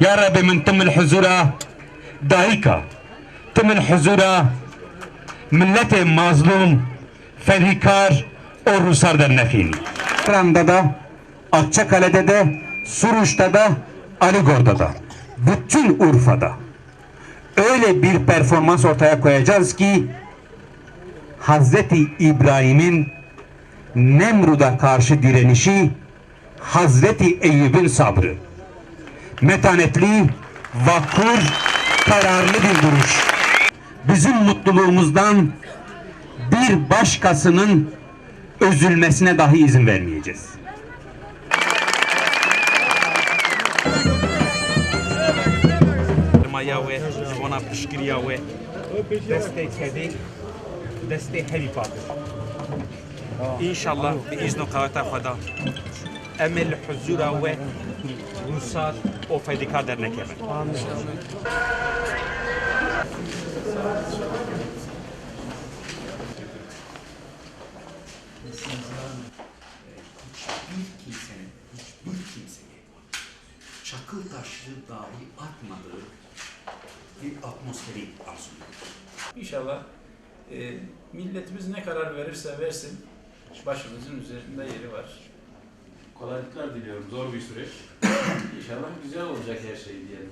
يا ربي من تم الحزورة دايكا تم الحزورة ملت مظلوم فدikar o Ruslar dernekini. Kran'da da, Akçakale'de de, Suruç'ta da, Aligor'da da, bütün Urfa'da öyle bir performans ortaya koyacağız ki Hazreti İbrahim'in Nemrud'a karşı direnişi, Hazreti Eyyub'un sabrı. metanetli, vakur, kararlı bir duruş. Bizim mutluluğumuzdan bir başkasının özülmesine dahi izin vermeyeceğiz. Ona pışkır destek hedi, destek hevi. İnşallah bir izni kavata kadar emel huzura ve ruhsat o fedika dernek hemen. Çakıl taşı dahi atmadığı bir atmosferi arzu İnşallah e, milletimiz ne karar verirse versin başımızın üzerinde yeri var. Kolaylıklar diliyorum. Zor bir süreç. İnşallah güzel olacak her şey diyelim.